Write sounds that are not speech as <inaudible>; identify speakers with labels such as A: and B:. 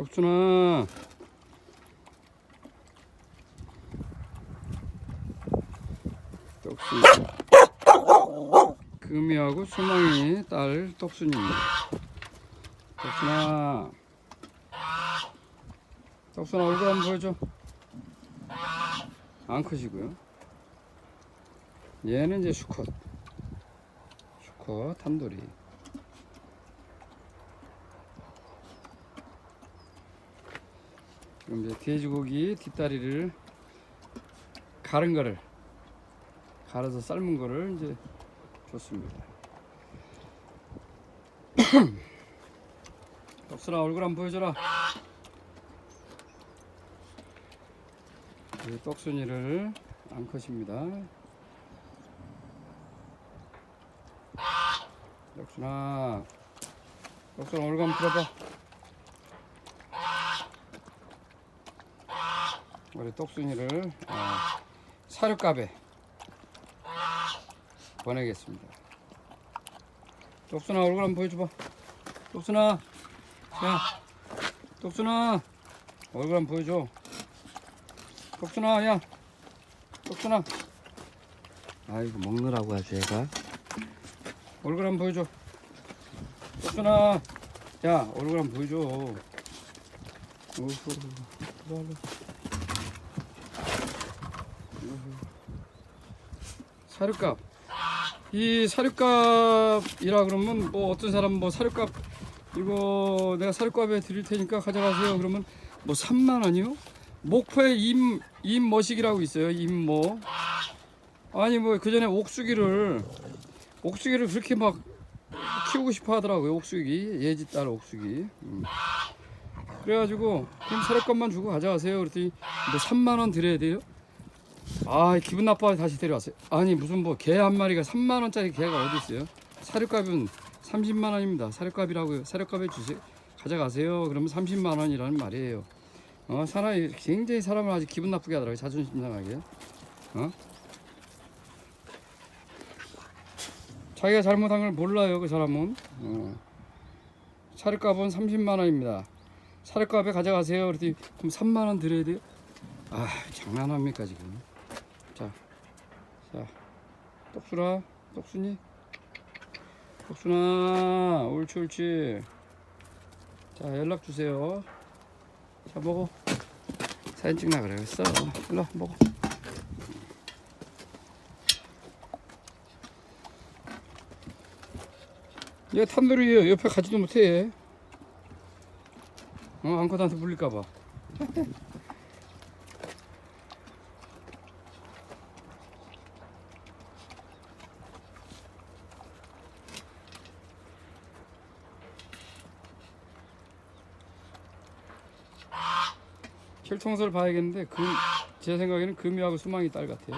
A: 덕준아 떡순 금이하고 수망이 딸 떡순입니다 덕순아. 덕순아 얼굴 한번 보여줘. 안 크시고요. 얘는 이제 수컷. 수컷 탄돌이 지금 이제 돼지고기 뒷다리를 가른 거를 갈아서 삶은 거를 이제 줬습니다. 덕순아 <coughs> 얼굴 한번 보여줘라. 이 떡순이를 암컷입니다. 덕순아, 덕순아 얼굴 한번 풀어봐. 우리 떡순이를 어, 사료값에 보내겠습니다. 떡순아 얼굴 한번 보여줘봐. 떡순아, 야, 떡순아 얼굴 한번 보여줘. 떡순아, 야, 떡순아. 아이고 먹느라고 아주 얘가. 얼굴 한번 보여줘. 떡순아, 야 얼굴 한번 보여줘. 우후, 일로 와라. 사료값. 이 사료값이라 그러면 뭐 어떤 사람 뭐 사료값 이거 내가 사료값에 드릴 테니까 가져가세요. 그러면 뭐 3만 원이요? 목포에 임 임머식이라고 있어요. 임모 아니 뭐 그 전에 옥수기를 옥수기를 그렇게 막 키우고 싶어 하더라고요 옥수기. 예지 딸 옥수기. 음. 그래가지고 그럼 사료값만 주고 가져가세요. 그랬더니 뭐 3만 원 드려야 돼요 아 기분 나빠서 다시 데려왔어요. 아니 무슨 뭐 개 한 마리가 3만 원짜리 개가 어디 있어요? 사료값은 30만 원입니다. 사료값이라고요. 사료값에 주세요. 가져가세요. 그러면 30만 원이라는 말이에요. 어 사람이 굉장히 사람을 아주 기분 나쁘게 하더라고요. 자존심 상하게. 어? 자기가 잘못한 걸 몰라요 그 사람은. 어. 사료값은 30만 원입니다. 사료값에 가져가세요. 그랬더니 그럼 3만 원 드려야 돼요? 아 장난합니까 지금? 자, 자, 떡순아, 떡순이, 떡순아, 옳지, 옳지. 자, 연락 주세요. 자, 먹어. 사진 찍나 그래겠어. 일로 와, 먹어. 얘 탄돌이 옆에 가지도 못해. 어, 암컷한테 물릴까봐. 혈통서를 봐야겠는데 금, 제 생각에는 금이하고 수망이 딸 같아요.